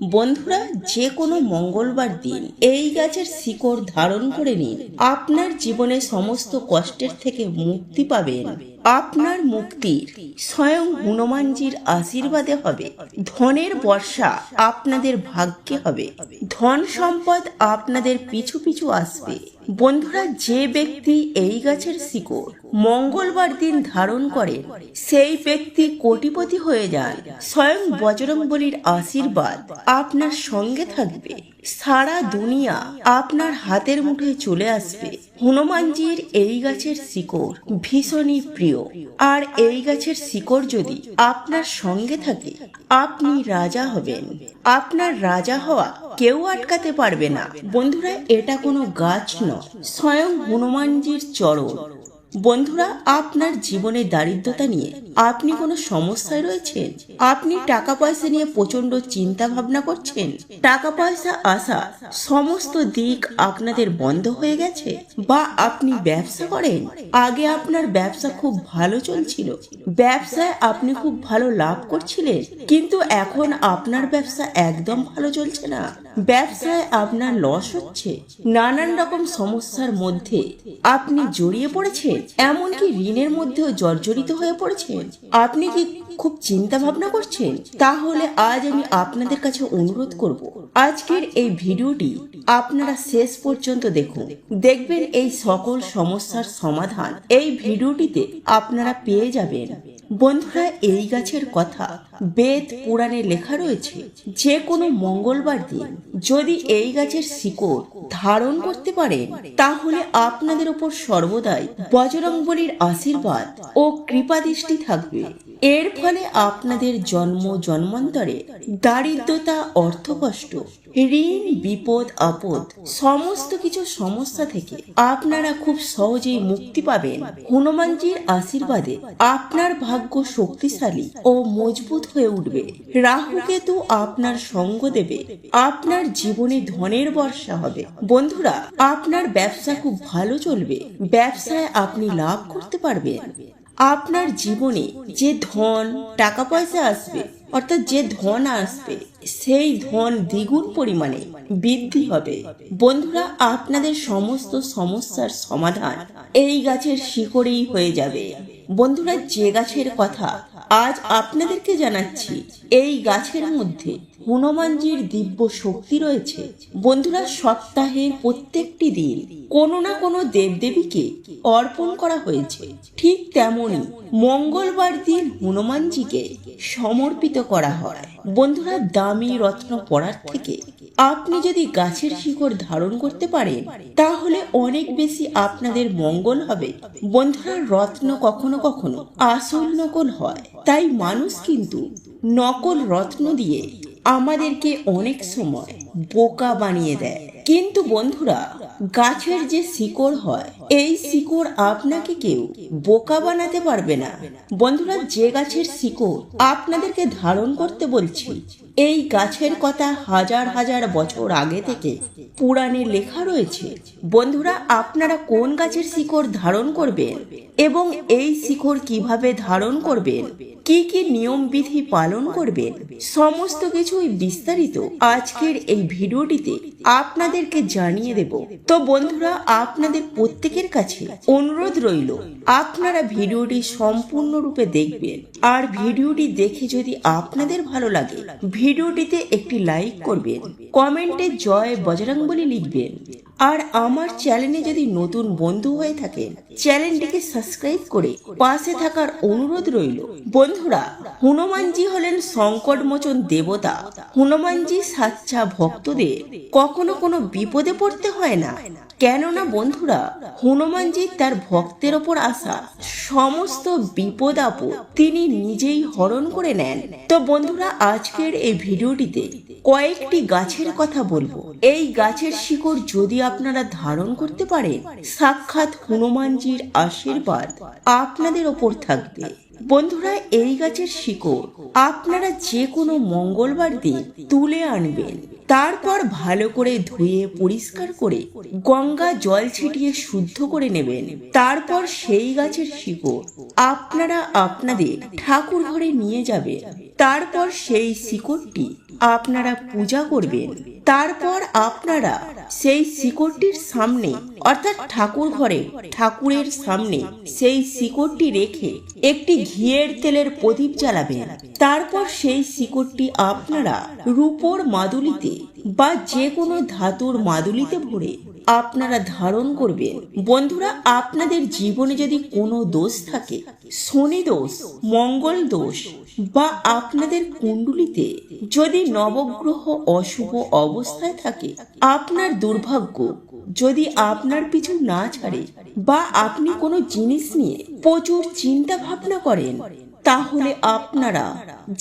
বন্ধুরা, যে কোনো মঙ্গলবার দিন এই গাছের শিকড় ধারণ করে নিন। আপনার জীবনে সমস্ত কষ্টের থেকে মুক্তি পাবেন। আপনার মুক্তির স্বয়ং হনুমানজির আশীর্বাদে হবে। ধনের বর্ষা আপনাদের ভাগ্যে হবে। ধন সম্পদ আপনাদের পিছু পিছু আসবে। বন্ধুরা, যে ব্যক্তি এই গাছের শিকড় মঙ্গলবার দিন ধারণ করেন, সেই ব্যক্তি কোটিপতি হয়ে যান। স্বয়ং বজরংবলীর আশীর্বাদ আপনার সঙ্গে থাকবে। সারা দুনিয়া আপনার হাতের মুঠোয় চলে আসবে। হনুমানজির এই গাছের শিকড় ভীষণই প্রিয়। আর এই গাছের শিকড় যদি আপনার সঙ্গে থাকে, আপনি রাজা হবেন। আপনার রাজা হওয়া কেউ আটকাতে পারবে না। বন্ধুরা, এটা কোনো গাছ নয়। স্বয়ং হনুমানজির চরণ। বন্ধুরা, আপনার জীবনে দারিদ্রতা নিয়ে আপনি কোনো সমস্যায় রয়েছেন? আপনি টাকা পয়সা নিয়ে প্রচণ্ড চিন্তা ভাবনা করছেন? টাকা পয়সা আসা সমস্ত দিক আপনাদের বন্ধ হয়ে গেছে? বা আপনি ব্যবসা করেন? আগে আপনার ব্যবসা খুব ভালো চলছিল। ব্যবসায় আপনি খুব ভালো লাভ করছিলেন, কিন্তু এখন আপনার ব্যবসা একদম ভালো চলছে না। ব্যবসায় আপনার লস হচ্ছে। নানান রকম সমস্যার মধ্যে আপনি জড়িয়ে পড়েছেন? এমনকি ঋণের মধ্যেও জর্জরিত হয়ে পড়েছেন আপনি কি খুব চিন্তা ভাবনা করছেন? তাহলে আজ আমি আপনাদের কাছে অনুরোধ করব। আজকের এই ভিডিওটি আপনারা শেষ পর্যন্ত দেখুন। দেখবেন এই সকল সমস্যার সমাধান এই ভিডিওটিতে আপনারা পেয়ে যাবেন। বন্ধুরা, এই গাছের কথা বেদ পুরাণে লেখা রয়েছে, যে কোনো মঙ্গলবার দিন যদি এই গাছের শিকড় ধারণ করতে পারেন তাহলে আপনাদের ওপর সর্বদাই বজরংবলীর আশীর্বাদ ও কৃপা দৃষ্টি থাকবে। এর ফলে আপনাদের জন্ম জন্মান্তরে দারিদ্রতা, অর্থকষ্ট, ঋণ, বিপদ, আপদ, সমস্ত কিছু সমস্যা থেকে আপনারা খুব সহজেই মুক্তি পাবেন। হনুমানজির আশীর্বাদে আপনার ভাগ্য শক্তিশালী ও মজবুত হয়ে উঠবে। রাহু কেতু আপনার সঙ্গ দেবে। আপনার জীবনে ধনের বর্ষা হবে। বন্ধুরা, আপনার ব্যবসা খুব ভালো চলবে। ব্যবসায় আপনি লাভ করতে পারবেন। আপনার জীবনে যে ধন টাকা পয়সা আসবে, অর্থাৎ যে ধন আসবে, সেই ধন দ্বিগুণ পরিমাণে বৃদ্ধি হবে। বন্ধুরা, আপনাদের সমস্ত সমস্যার সমাধান এই গাছের শিকড়েই হয়ে যাবে। বন্ধুরা, যে গাছের কথা আজ আপনাদেরকে জানাচ্ছি, এই গাছের মধ্যে হনুমানজির দিব্য শক্তি রয়েছে। বন্ধুরা সপ্তাহের প্রত্যেকটি দিন কোনো না কোনো দেবদেবীকে অর্পণ করা হয়েছে। ঠিক তেমনি মঙ্গলবার দিন হনুমানজিকে সমর্পিত করা হয়। বন্ধুরা, দামি রত্ন পড়ার থেকে আপনি যদি গাছের শিকড় ধারণ করতে পারেন, তাহলে অনেক বেশি আপনাদের মঙ্গল হবে। বন্ধুরা, রত্ন কখনো কখনো আসল নকল হয়। তাই মানুষ কিন্তু নকল রত্ন দিয়ে আমাদেরকে অনেক সময় বোকা বানিয়ে দেয়। কিন্তু বন্ধুরা, গাছের যে শিকড় হয়, এই শিকড় আপনাকে কেউ বোকা বানাতে পারবে না। বন্ধুরা, যে গাছের শিকড় আপনাদেরকে ধারণ করতে বলছি, এই গাছের কথা হাজার হাজার বছর আগে থেকে পুরাণে লেখা রয়েছে। বন্ধুরা, আপনারা কোন গাছের শিকড় ধারণ করবেন এবং এই শিকড় কীভাবে ধারণ করবেন কি কি নিয়ম বিধি পালন করবেন সমস্ত কিছুই বিস্তারিত আজকের এই ভিডিওটিতে আপনাদেরকে জানিয়ে দেব। তো বন্ধুরা, আপনাদের প্রত্যেকের কাছে অনুরোধ রইল, আপনারা ভিডিওটি সম্পূর্ণরূপে দেখবেন। আর ভিডিওটি দেখে যদি আপনাদের ভালো লাগে, ভিডিওটিতে একটি লাইক করবেন, কমেন্টে জয় বজরংবলী লিখবেন। আর আমার চ্যানেলে যদি নতুন বন্ধু হয়ে থাকেন চ্যানেলটিকে সাবস্ক্রাইব করে পাশে থাকার অনুরোধ রইল। বন্ধুরা, হনুমানজি হলেন সংকটমোচন দেবতা। হনুমানজি সাচ্চা ভক্তদের কখনো কোনো বিপদে পড়তে হয় না। কেননা বন্ধুরা, হনুমানজি তার ভক্তের ওপর আসা সমস্ত বিপদ আপদ তিনি নিজেই হরণ করে নেন। তো বন্ধুরা, আজকের এই ভিডিওটিতে কয়েকটি গাছের কথা বলব। এই গাছের শিকড় যদি আপনারা ধারণ করতে পারেন, সাক্ষাৎ হনুমানজির আশীর্বাদ আপনাদের ওপর থাকবে। বন্ধুরা, এই গাছের শিকড় আপনারা যে কোনো মঙ্গলবার দিন তুলে আনবেন। তারপর ভালো করে ধুয়ে, পরিষ্কার করে গঙ্গা জল ছিটিয়ে শুদ্ধ করে নেবেন। তারপর সেই গাছের শিকড় আপনারা আপনাদের ঠাকুর ঘরে নিয়ে যাবেন। তারপর সেই শিকড়টি আপনারা পূজা করবেন। তারপর আপনারা সেই শিকড়টির সামনে, অর্থাৎ ঠাকুর ঘরে, ঠাকুরের সামনে সেই শিকড়টি রেখে একটি ঘিয়ের তেলের প্রদীপ জ্বালাবেন। তারপর সেই শিকড়টি আপনারা রূপোর মাদুলিতে বা যে কোনো ধাতুর মাদুলিতে ভরে আপনারা ধারণ করবেন বন্ধুরা, আপনাদের জীবনে যদি কোনো দোষ থাকে, শনি দোষ, মঙ্গল দোষ, বা আপনাদের কুণ্ডুলিতে যদি নবগ্রহ অশুভ অবস্থায় থাকে, আপনার দুর্ভাগ্য যদি আপনার পিছু না ছাড়ে বা আপনি কোনো জিনিস নিয়ে প্রচুর চিন্তা ভাবনা করেন তাহলে আপনারা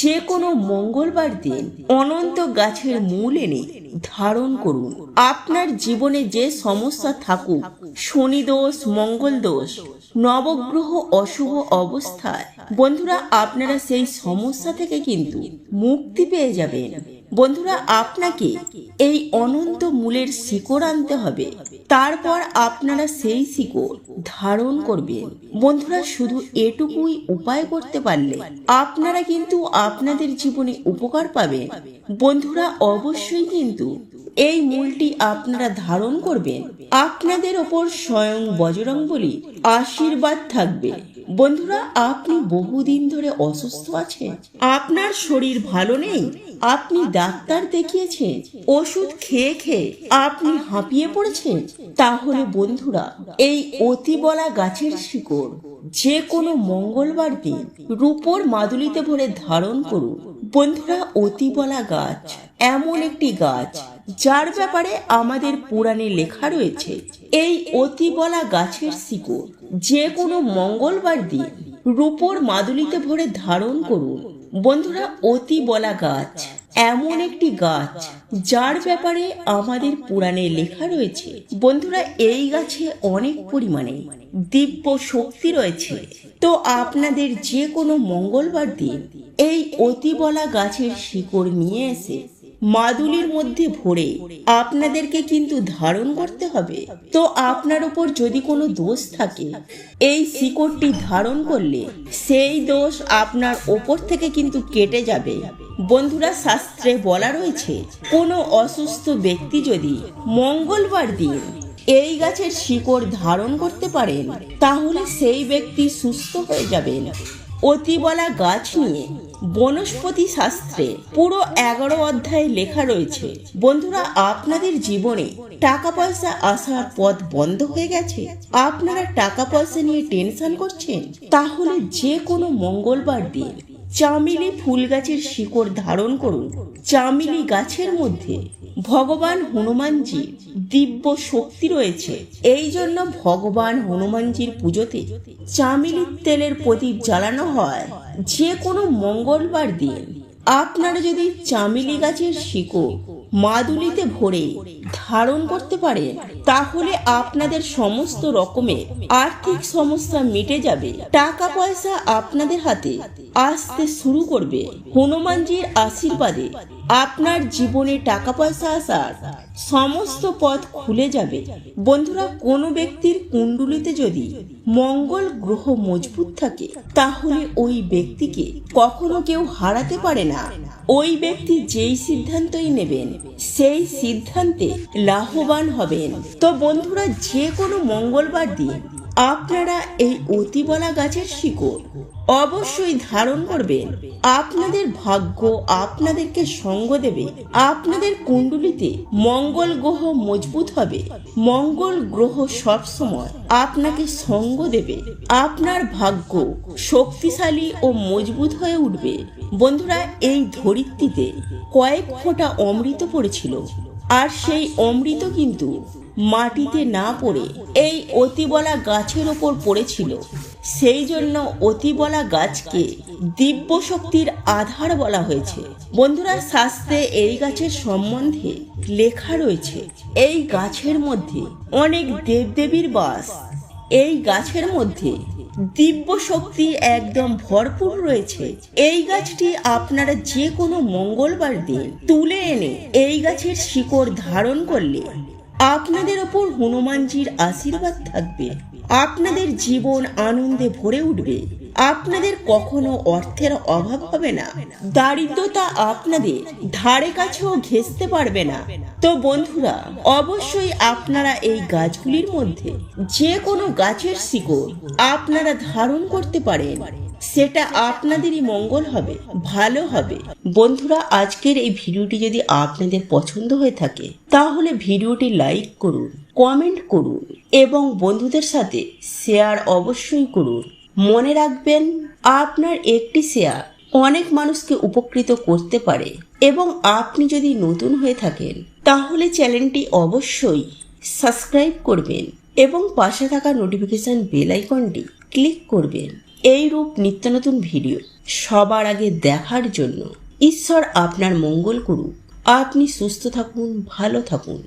যে কোনো মঙ্গলবার দিন অনন্ত গাছের মূল এনে ধারণ করুন। আপনার জীবনে যে সমস্যা থাকুক, শনি দোষ, মঙ্গল দোষ, নবগ্রহ অশুভ অবস্থায়, বন্ধুরা, আপনারা সেই সমস্যা থেকে কিন্তু মুক্তি পেয়ে যাবেন। বন্ধুরা, আপনাকে এই অনন্ত মূলের শিকড় আনতে হবে। তারপর আপনারা সেই শিকড় ধারণ করবেন। বন্ধুরা, শুধু এটুকুই উপায় করতে পারলে আপনারা কিন্তু আপনাদের জীবনে উপকার পাবেন। বন্ধুরা, অবশ্যই কিন্তু এই মূলটি আপনারা ধারণ করবেন। আপনাদের ওপর স্বয়ং বজরং বলি আশীর্বাদ থাকবে। বন্ধুরা, আপনি বহুদিন ধরে অসুস্থ আছেন। আপনার শরীর ভালো নেই। আপনি ডাক্তার দেখিয়েছেন। ওষুধ খেয়ে খেয়ে আপনি হাঁপিয়ে পড়েছেন। তাহলে বন্ধুরা, এই অতি বলা গাছের শিকড় যে কোনো মঙ্গলবার দিন রূপোর মাদুলিতে ভরে ধারণ করুন। বন্ধুরা অতি বলা গাছ এমন একটি গাছ, যার ব্যাপারে আমাদের পুরাণে লেখা রয়েছে এই অতি বলা গাছের শিকড়, যে কোনো মঙ্গলবার দিন রূপোর মাদুলিতে ভরে ধারণ করুন। বন্ধুরা, অতি বলা গাছ, এমন একটি গাছ যার ব্যাপারে আমাদের পুরাণে লেখা রয়েছে। বন্ধুরা, এই গাছে অনেক পরিমাণে দিব্য শক্তি রয়েছে। তো আপনাদের যে কোনো মঙ্গলবার দিন এই অতি বলা গাছের শিকড় নিয়ে এসে মাদুলির মধ্যে ভরে আপনাদেরকে কিন্তু ধারণ করতে হবে। তো আপনার উপর যদি কোনো দোষ থাকে, এই শিকড়টি ধারণ করলে সেই দোষ আপনার ওপর থেকে কিন্তু কেটে যাবে। বন্ধুরা, শাস্ত্রে বলা রয়েছে, কোনো অসুস্থ ব্যক্তি যদি মঙ্গলবার দিন এই গাছের শিকড় ধারণ করতে পারেন, তাহলে সেই ব্যক্তি সুস্থ হয়ে যাবেন। অতিবলা গাছ নিয়ে বনস্পতি শাস্ত্রে পুরো এগারো অধ্যায়ে লেখা রয়েছে, বন্ধুরা, আপনাদের জীবনে টাকা পয়সা আসার পথ বন্ধ হয়ে গেছে? আপনারা টাকা পয়সা নিয়ে টেনশন করছেন? তাহলে যে কোনো মঙ্গলবার দিন চামেলি ফুল গাছের শিকড় ধারণ করুন। চামেলি গাছের মধ্যে ভগবান হনুমানজি দিব্য শক্তি রয়েছে। এই জন্য ভগবান হনুমানজির পুজোতে চামেলির তেলের প্রদীপ জ্বালানো হয়। যে কোনো মঙ্গলবার দিন আপনারা যদি চামেলি গাছের শিকড় মাদুলিতে ভরে ধারণ করতে পারে, তাহলে আপনাদের সমস্ত রকমের আর্থিক সমস্যা মিটে যাবে। টাকা পয়সা আপনাদের হাতে আসতে শুরু করবে। হনুমানজির আশীর্বাদে আপনার জীবনে টাকা পয়সা আসার সমস্ত পথ খুলে যাবে। বন্ধুরা, কোনো ব্যক্তির কুণ্ডুলিতে যদি মঙ্গল গ্রহ মজবুত থাকে, তাহলে ওই ব্যক্তিকে কখনো কেউ হারাতে পারে না। ওই ব্যক্তি যেই সিদ্ধান্তই নেবেন সেই সিদ্ধান্তে লাভবান হবেন। তো বন্ধুরা যে কোনো মঙ্গলবার দিন আপনারা এই অতিবলা গাছের শিকড় অবশ্যই ধারণ করবেন। আপনাদের ভাগ্য আপনাদেরকে সঙ্গ দেবে। আপনাদের কুণ্ডলিতে মঙ্গল গ্রহ মজবুত হবে। মঙ্গল গ্রহ সব সময় আপনাকে সঙ্গ দেবে। আপনার ভাগ্য শক্তিশালী ও মজবুত হয়ে উঠবে। বন্ধুরা, এই ধরিত্রীতে কয়েক ফোঁটা অমৃত পড়েছিল। আর সেই অমৃত কিন্তু মাটিতে না পড়ে এই অতিবলা গাছের ওপর পড়েছিল। সেই জন্য অতিবলা গাছকে দিব্য শক্তির আধার বলা হয়েছে। বন্ধুরা, শাস্ত্রে এই গাছের সম্বন্ধে লেখা রয়েছে, এই গাছের মধ্যে অনেক দেবদেবীর বাস। এই গাছের মধ্যে দিব্য শক্তি একদম ভরপুর রয়েছে। এই গাছটি আপনারা যে কোনো মঙ্গলবার দিন তুলে এনে এই গাছের শিকড় ধারণ করলে আপনাদের ওপর হনুমানজির আশীর্বাদ থাকবে। আপনাদের জীবন আনন্দে ভরে উঠবে। আপনাদের কখনো অর্থের অভাব হবে না। দারিদ্রতা আপনাদের ধারে কাছেও ঘেঁচতে পারবে না। তো বন্ধুরা, অবশ্যই আপনারা এই গাছগুলির মধ্যে যে কোনো গাছের শিকড় আপনারা ধারণ করতে পারেন। সেটা আপনাদেরই মঙ্গল হবে, ভালো হবে। বন্ধুরা, আজকের এই ভিডিওটি যদি আপনাদের পছন্দ হয়ে থাকে, তাহলে ভিডিওটি লাইক করুন, কমেন্ট করুন এবং বন্ধুদের সাথে শেয়ার অবশ্যই করুন। মনে রাখবেন, আপনার একটি শেয়ার অনেক মানুষকে উপকৃত করতে পারে এবং আপনি যদি নতুন হয়ে থাকেন, তাহলে চ্যানেলটি অবশ্যই সাবস্ক্রাইব করবেন এবং পাশে থাকা নোটিফিকেশন বেল আইকনটি ক্লিক করবেন। এই রূপ নিত্য নতুন ভিডিও সবার আগে দেখার জন্য ঈশ্বর আপনার মঙ্গল করুক। আপনি সুস্থ থাকুন, ভালো থাকুন।